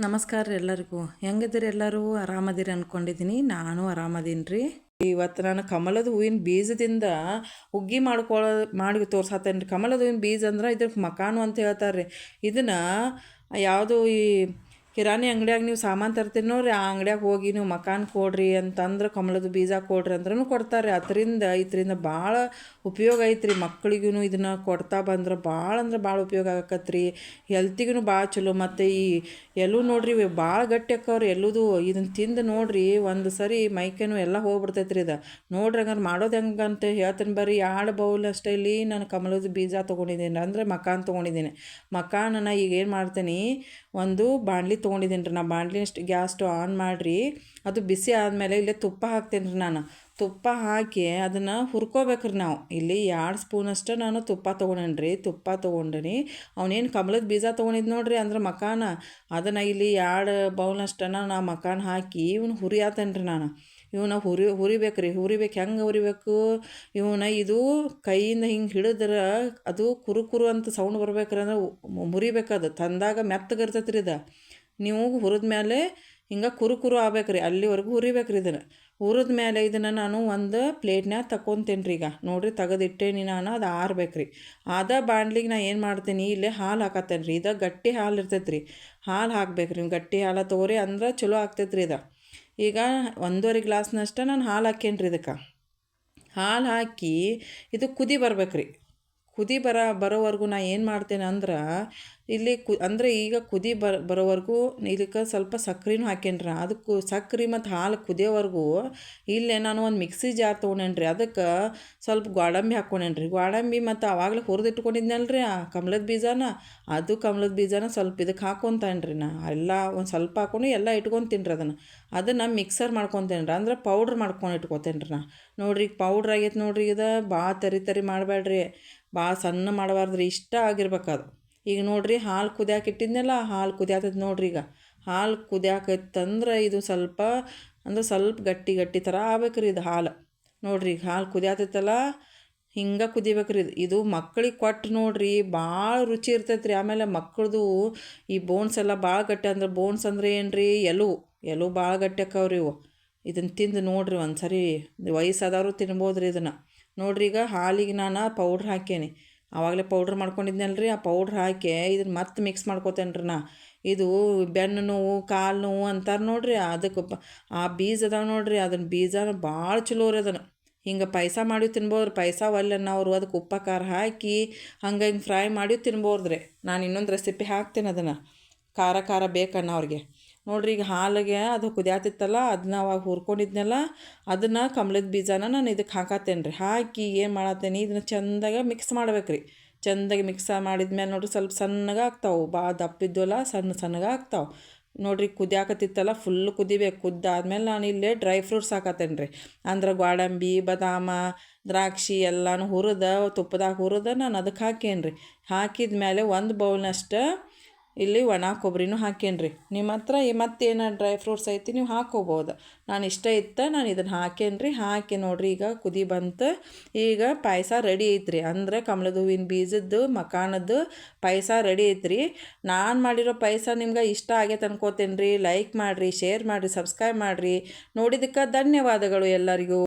ನಮಸ್ಕಾರ ರೀ ಎಲ್ಲರಿಗೂ. ಹೆಂಗಿದ್ದೀರಿ ಎಲ್ಲರೂ? ಆರಾಮದಿರಿ ಅಂದ್ಕೊಂಡಿದ್ದೀನಿ ನಾನು ಆರಾಮದೀನಿ ರೀ. ಇವತ್ತು ನಾನು ಕಮಲದ ಹೂವಿನ ಬೀಜದಿಂದ ಹುಗ್ಗಿ ಮಾಡ್ಕೊಳ್ಳೋ ಮಾಡಿ ತೋರ್ಸತ್ತೇನೆ ರೀ ಕಮಲದ ಹೂವಿನ ಬೀಜ ಅಂದ್ರೆ ಇದಕ್ಕೆ ಮಕಾನು ಅಂತ ಹೇಳ್ತಾರೆ ರೀ ಇದನ್ನು ಯಾವುದು ಈ ಕಿರಾಣಿ ಅಂಗಡಿಯಾಗ ನೀವು ಸಾಮಾನು ತರ್ತೀರಿ ನೋಡ್ರಿ, ಆ ಅಂಗಡಿಯಾಗ ಹೋಗಿ ನೀವು ಮಕಾನ್ ಕೊಡ್ರಿ ಅಂತಂದ್ರೆ ಕಮಲದ ಬೀಜ ಕೊಡ್ರಿ ಅಂದ್ರೂ ಕೊಡ್ತಾರೆ. ಅದರಿಂದ, ಇದರಿಂದ ಭಾಳ ಉಪಯೋಗ ಐತ್ರಿ. ಮಕ್ಕಳಿಗೂ ಇದನ್ನು ಕೊಡ್ತಾ ಬಂದ್ರೆ ಭಾಳ ಅಂದ್ರೆ ಭಾಳ ಉಪಯೋಗ ಆಗಕತ್ರಿ. ಹೆಲ್ತಿಗೂ ಭಾಳ ಚಲೋ. ಮತ್ತು ಈ ಎಲ್ಲೂ ನೋಡ್ರಿ ಭಾಳ ಗಟ್ಟಿ ಅಕ್ಕವ್ರಿ. ಎಲ್ಲದು ಇದನ್ನು ತಿಂದು ನೋಡ್ರಿ, ಒಂದು ಸರಿ ಮೈಕೇನು ಎಲ್ಲ ಹೋಗ್ಬಿಡ್ತೈತೆ ರೀ ಇದು. ನೋಡ್ರಿ ಹಂಗಾರೆ ಮಾಡೋದು ಹೆಂಗೆ ಹೇಳ್ತೀನಿ ಬರ್ರಿ ಎರಡು ಬೌಲ್ ಅಷ್ಟೇ ಇಲ್ಲಿ ನಾನು ಕಮಲದ ಬೀಜ ತೊಗೊಂಡಿದ್ದೀನಿ ಅಂದರೆ ಮಕಾನ್ ತೊಗೊಂಡಿದ್ದೀನಿ ಮಕಾನನ್ನು ಈಗ ಏನು ಮಾಡ್ತೀನಿ, ಒಂದು ಬಾಣಲಿ ತೊಗೊಂಡಿದ್ದೀನಿ ರೀ. ನಾ ಬಾಂಡ್ಲಿ ಗ್ಯಾಸ್ ಸ್ಟವ್ ಆನ್ ಮಾಡಿರಿ. ಅದು ಬಿಸಿ ಆದಮೇಲೆ ಇಲ್ಲೇ ತುಪ್ಪ ಹಾಕ್ತೇನೆ ರೀ ನಾನು. ತುಪ್ಪ ಹಾಕಿ ಅದನ್ನು ಹುರ್ಕೋಬೇಕ್ರಿ ನಾವು. ಇಲ್ಲಿ ಎರಡು ಸ್ಪೂನಷ್ಟು ನಾನು ತುಪ್ಪ ತೊಗೊಂಡೇನಿ ತುಪ್ಪ ತೊಗೊಂಡಿನಿ. ಅವನೇನು ಕಮಲದ ಬೀಜ ತೊಗೊಂಡಿದ್ದು ನೋಡ್ರಿ ಅಂದ್ರೆ ಮಕಾನ. ಅದನ್ನು ಇಲ್ಲಿ ಎರಡು ಬೌಲ್ನಷ್ಟನ್ನು ನಾ ಮಕಾನ ಹಾಕಿ ಇವ್ನು ಹುರಿಯಾತೇನೆ ರೀ ನಾನು. ಇವನ್ನ ಹುರಿ, ಹುರಿಬೇಕು ರೀ. ಹುರಿಬೇಕು. ಹೆಂಗೆ ಹುರಿಬೇಕು? ಇವನ್ನ ಇದು ಕೈಯಿಂದ ಹಿಂಗೆ ಹಿಡಿದ್ರೆ ಅದು ಕುರು ಕುರು ಅಂತ ಸೌಂಡ್ ಬರ್ಬೇಕ್ರಿ ಅಂದ್ರೆ ಮುರಿಬೇಕು ಅದು. ತಂದಾಗ ಮೆತ್ತಗೆ ಇರ್ತೈತೆ ರೀ ಇದು. ನೀವು ಹುರಿದ ಮೇಲೆ ಹಿಂಗೆ ಕುರು ಕುರು ಆಗ್ಬೇಕು ಅಲ್ಲಿವರೆಗೂ ಹುರಿಬೇಕು ರೀ ಇದನ್ನು. ಹುರಿದ ಮೇಲೆ ಇದನ್ನು ನಾನು ಒಂದು ಪ್ಲೇಟ್ನ್ಯಾಗ ತಗೊತೀನಿ ರೀ ಈಗ. ನೋಡಿರಿ ತೆಗೆದಿಟ್ಟೇನಿ ನಾನು, ಅದು ಆರ್ಬೇಕು ರೀ ಅದ ಬಾಂಡ್ಲಿಗೆ ನಾ ಏನು ಮಾಡ್ತೀನಿ, ಇಲ್ಲೇ ಹಾಲು ಹಾಕತ್ತೇನೆ ರೀ ಇದು ಗಟ್ಟಿ ಹಾಲು ಇರ್ತೈತೆ ರೀ ಹಾಲು ಹಾಕ್ಬೇಕು ರೀ ಗಟ್ಟಿ ಹಾಲು ತೊಗೊರಿ ಅಂದ್ರೆ ಚಲೋ ಆಗ್ತೈತೆ ರೀ ಇದು. ಈಗ ಒಂದೂವರೆ ಗ್ಲಾಸ್ನಷ್ಟು ನಾನು ಹಾಲು ಹಾಕೇನಿ ರೀ ಇದಕ್ಕೆ. ಹಾಲು ಹಾಕಿ ಇದು ಕುದಿ ಬರ್ಬೇಕು ರೀ ಕುದಿ ಬರ, ಬರೋವರೆಗೂ ನಾ ಏನು ಮಾಡ್ತೇನೆ ಅಂದ್ರೆ, ಇಲ್ಲಿ ಕು, ಅಂದರೆ ಈಗ ಕುದಿ ಬರ ಬರೋವರೆಗೂ ಇದಕ್ಕೆ ಸ್ವಲ್ಪ ಸಕ್ರೆನೂ ಹಾಕೇನಿ ರೀ ಅದಕ್ಕೂ ಸಕ್ರೆ ಮತ್ತು ಹಾಲು ಕುದಿಯೋವರೆಗೂ ಇಲ್ಲೇ ನಾನು ಒಂದು ಮಿಕ್ಸಿ ಜಾರ್ ತೊಗೊಂಡೇನ್ರಿ. ಅದಕ್ಕೆ ಸ್ವಲ್ಪ ಗ್ವಾಡಂಬಿ ಹಾಕ್ಕೊಂಡೇನ್ರಿ ಗ್ವಾಡಂಬಿ ಮತ್ತು ಆವಾಗಲೇ ಹುರಿದಿಟ್ಕೊಂಡಿದ್ನಲ್ರಿ ಆ ಕಮಲದ ಬೀಜನ. ಅದು ಕಮಲದ ಬೀಜನ ಸ್ವಲ್ಪ ಇದಕ್ಕೆ ಹಾಕೊತಾನ್ರಿ ನಾ. ಎಲ್ಲ ಒಂದು ಸ್ವಲ್ಪ ಹಾಕೊಂಡು ಎಲ್ಲ ಇಟ್ಕೊತೀನಿ ಅದನ್ನು. ಅದನ್ನು ಮಿಕ್ಸರ್ ಮಾಡ್ಕೊತೇನ್ರಿ. ಅಂದ್ರೆ ಪೌಡ್ರ್ ಮಾಡ್ಕೊಂಡು ಇಟ್ಕೊತೇನ್ರಿ ನಾ. ನೋಡ್ರಿ ಈಗ ಪೌಡ್ರ್ ಆಗೈತೆ ನೋಡ್ರಿ ಇದು. ಭಾಳ ತರಿ ತರಿ ಮಾಡಬೇಡ್ರಿ ಭಾಳ ಸಣ್ಣ ಮಾಡಬಾರ್ದು ರೀ ಇಷ್ಟ ಆಗಿರ್ಬೇಕದು. ಈಗ ನೋಡಿರಿ ಹಾಲು ಕುದಿಯಾಕೆ ಇಟ್ಟಿದ್ನಲ್ಲ, ಹಾಲು ಕುದಿಯಾತದ ನೋಡಿರಿ ಈಗ. ಹಾಲು ಕುದಿಯಾಕತ್ತಂದ್ರೆ ಇದು ಸ್ವಲ್ಪ, ಅಂದ್ರೆ ಸ್ವಲ್ಪ ಗಟ್ಟಿ ಗಟ್ಟಿ ಥರ ಆಗ್ಬೇಕು ರೀ ಇದು ಹಾಲು. ನೋಡಿರಿ ಹಾಲು ಕುದಿಯಾತೈತಲ್ಲ, ಹಿಂಗೆ ಕುದಿಬೇಕು ರೀ ಇದು. ಇದು ಮಕ್ಳಿಗೆ ಕೊಟ್ಟು ನೋಡಿರಿ ಭಾಳ ರುಚಿ ಇರ್ತೈತೆ ರೀ ಆಮೇಲೆ ಮಕ್ಕಳದು ಈ ಬೋನ್ಸ್ ಎಲ್ಲ ಭಾಳ ಗಟ್ಟಿ ಅಂದ್ರೆ ಬೋನ್ಸ್ ಅಂದ್ರೆ ಏನು ರೀ ಎಲು. ಎಲು ಭಾಳ ಗಟ್ಟಿ ಅಕ್ಕವ್ರಿ ಇವು. ಇದನ್ನು ತಿಂದು ನೋಡಿರಿ ಒಂದು ಸರಿ ವಯಸ್ಸಾದವರು ತಿನ್ಬೋದು ರೀ ಇದನ್ನು. ನೋಡಿರಿ ಈಗ ಹಾಲಿಗೆ ನಾನು ಪೌಡ್ರ್ ಹಾಕೇನಿ ಆವಾಗಲೇ ಪೌಡ್ರ್ ಮಾಡ್ಕೊಂಡಿದ್ನಲ್ಲ ರೀ ಆ ಪೌಡ್ರ್ ಹಾಕಿ ಇದನ್ನು ಮತ್ತೆ ಮಿಕ್ಸ್ ಮಾಡ್ಕೋತೇನೆ ರೀ ನಾ. ಇದು ಬೆನ್ನು ನೋವು, ಕಾಲು ನೋವು ಅಂತಾರೆ ನೋಡಿರಿ ಅದಕ್ಕೆ ಆ ಬೀಜ ಅದಾವೆ ನೋಡಿರಿ ಅದನ್ನು ಬೀಜ ಭಾಳ ಚಲೋ ರೀ ಅದನ್ನು ಹಿಂಗೆ ಪಾಯಸ ಮಾಡಿ ತಿನ್ಬೋದು ಪಾಯಸ ಒಲ್ಲೆನ್ನವರು ಅದಕ್ಕೆ ಉಪ್ಪ ಖಾರ ಹಾಕಿ ಹಂಗೆ ಹಿಂಗೆ ಫ್ರೈ ಮಾಡಿ ತಿನ್ಬೋದ್ರಿ. ನಾನು ಇನ್ನೊಂದು ರೆಸಿಪಿ ಹಾಕ್ತೇನೆ ಅದನ್ನು. ಖಾರ ಖಾರ ಬೇಕನ್ನೋರಿಗೆ ನೋಡಿರಿ ಈಗ ಹಾಲಿಗೆ ಅದು ಕುದಿಯಾತಿತ್ತಲ್ಲ ಅದನ್ನ ಅವಾಗ ಹುರ್ಕೊಂಡಿದ್ನಲ್ಲ, ಅದನ್ನು ಕಮಲದ ಬೀಜನ ನಾನು ಇದಕ್ಕೆ ಹಾಕತ್ತೇನೆ ರೀ ಹಾಕಿ ಏನು ಮಾಡತ್ತೇನೆ, ಇದನ್ನ ಚೆಂದಾಗೆ ಮಿಕ್ಸ್ ಮಾಡ್ಬೇಕು ರೀ ಚೆಂದಾಗಿ ಮಿಕ್ಸ ಮಾಡಿದ್ಮೇಲೆ ನೋಡ್ರಿ ಸ್ವಲ್ಪ ಸಣ್ಣಗೆ ಆಗ್ತಾವೆ ಭಾಳ ದಪ್ಪಿದ್ದಲ್ಲ ಸಣ್ಣ ಸಣ್ಣಗೆ ಆಗ್ತಾವೆ. ನೋಡ್ರಿ ಕುದಿಯಾಕತ್ತಿತ್ತಲ್ಲ ಫುಲ್ ಕುದಿಬೇಕು. ಕುದ್ದಾದ್ಮೇಲೆ ನಾನು ಇಲ್ಲೇ ಡ್ರೈ ಫ್ರೂಟ್ಸ್ ಹಾಕತ್ತೇನೆ ರೀ ಅಂದ್ರೆ ಗ್ವಾಡಂಬಿ ಬದಾಮ, ದ್ರಾಕ್ಷಿ ಎಲ್ಲನೂ ಹುರಿದ, ತುಪ್ಪದಾಗ ಹುರಿದ ನಾನು ಅದಕ್ಕೆ ಹಾಕೇನಿ ರೀ ಹಾಕಿದ ಮೇಲೆ ಒಂದು ಬೌಲ್ನಷ್ಟು ಇಲ್ಲಿ ಒಣ ಕೊಬ್ಬರಿನೂ ಹಾಕೇನಿ ರೀ ನಿಮ್ಮ ಹತ್ರ ಮತ್ತೇನು ಡ್ರೈ ಫ್ರೂಟ್ಸ್ ಐತಿ, ನೀವು ಹಾಕ್ಕೋಬೋದು ನಾನು ಇಷ್ಟ ಇತ್ತು ನಾನು ಇದನ್ನು ಹಾಕೇನಿ ರೀ ಹಾಕಿ ನೋಡಿರಿ ಈಗ ಕುದಿ ಬಂತು. ಈಗ ಪಾಯಸ ರೆಡಿ ಐತ್ರಿ. ಅಂದ್ರೆ ಕಮಲದ ಹೂವಿನ ಬೀಜದ್ದು, ಮಕಾನದ್ದು ಪಾಯಸ ರೆಡಿ ಐತ್ರಿ. ನಾನು ಮಾಡಿರೋ ಪಾಯಸ ನಿಮ್ಗೆ ಇಷ್ಟ ಆಗೈತೆ ಅನ್ಕೋತೇನೆ ರೀ ಲೈಕ್ ಮಾಡಿರಿ ಶೇರ್ ಮಾಡಿರಿ ಸಬ್ಸ್ಕ್ರೈಬ್ ಮಾಡಿರಿ. ನೋಡಿದ್ದಕ್ಕೆ ಧನ್ಯವಾದಗಳು ಎಲ್ಲರಿಗೂ.